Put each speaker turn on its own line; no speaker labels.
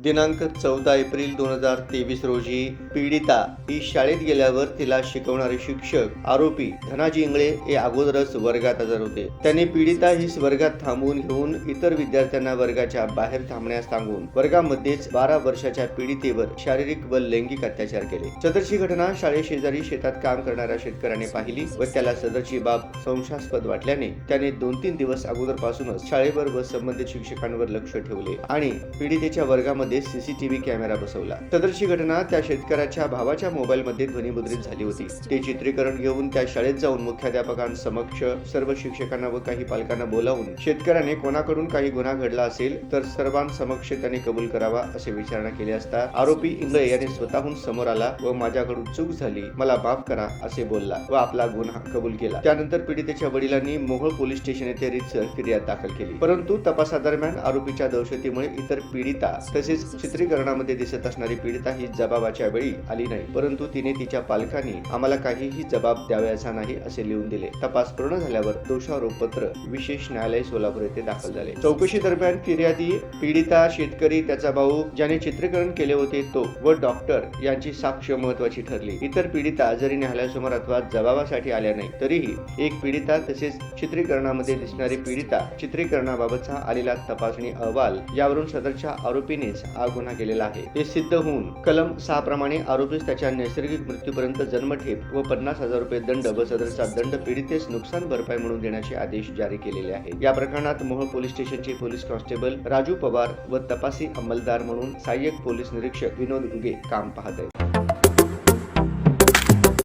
दिनांक चौदा एप्रिल दोन हजार तेवीस रोजी पीडिता ही शाळेत गेल्यावर तिला शिकवणारे शिक्षक आरोपी धनाजी इंगळे हे अगोदरच वर्गात हजर होते. त्यांनी पीडिता ही वर्गात थांबवून घेऊन इतर विद्यार्थ्यांना वर्गाच्या बाहेर थांबण्यास सांगून वर्गामध्येच बारा वर्षाच्या पीडितेवर शारीरिक व लैंगिक अत्याचार केले. सदरची घटना शाळेशेजारी शेतात काम करणाऱ्या शेतकऱ्याने पाहिली व त्याला सदरची बाब संशयास्पद वाटल्याने त्याने दोन तीन दिवस अगोदरपासूनच शाळेवर व संबंधित शिक्षकांवर लक्ष ठेवले आणि पीडितेच्या वर्गामध्ये सीसीटीव्ही कॅमेरा बसवला. सदरची घटना त्या शेतकऱ्याच्या भावाच्या मोबाईल मध्ये ध्वनिमुद्रित झाली होती. ते चित्रीकरण घेऊन त्या शाळेत जाऊन मुख्याध्यापकांसमक्ष सर्व शिक्षकांना व काही पालकांना बोलावून शेतकऱ्याने कोणाकडून काही गुन्हा घडला असेल तर सर्वांसमक्ष त्याने कबूल करावा असे विचारणा केली असता आरोपी इंगळे याने स्वतःहून समोर आला व माझ्याकडून चूक झाली मला माफ करा असे बोलला व आपला गुन्हा कबूल केला. त्यानंतर पीडितेच्या वडिलांनी मोहोळ पोलीस स्टेशन येथे रितसर फिर्याद दाखल केली. परंतु तपासादरम्यान आरोपीच्या दहशतीमुळे इतर पीडिता तसेच चित्रीकरणामध्ये दिसत असणारी पीडिता ही जबाबाच्या वेळी आली नाही परंतु तिने तिच्या पालकांनी आम्हाला काहीही जबाब द्यावयाचा नाही असे लिहून दिले. तपास पूर्ण झाल्यावर दोषारोपपत्र विशेष न्यायालय सोलापूर येथे दाखल झाले. चौकशी दरम्यान फिर्यादी पीडिता शेतकरी त्याचा भाऊ ज्याने चित्रीकरण केले होते तो व डॉक्टर यांची साक्ष महत्वाची ठरली. इतर पीडिता जरी न्यायालयासमोर अथवा जबाबासाठी आल्या नाही तरीही एक पीडिता तसेच चित्रीकरणामध्ये दिसणारी पीडिता चित्रीकरणाबाबतचा आलेला तपासणी अहवाल यावरून सदरच्या आरोपीनेच हा गुन्हा केलेला आहे. हे सिद्ध होऊन कलम सहा प्रमाणे आरोपीस त्याच्या नैसर्गिक मृत्यूपर्यंत जन्मठेप व पन्नास हजार रुपये दंड व सदरचा दंड पीडितेस नुकसान भरपाई म्हणून देण्याचे आदेश जारी केलेले आहे. या प्रकरणात मोहोळ पोलीस स्टेशनचे पोलीस कॉन्स्टेबल राजू पवार व तपासी अंमलदार म्हणून सहाय्यक पोलीस निरीक्षक विनोद उगे काम पाहत आहेत.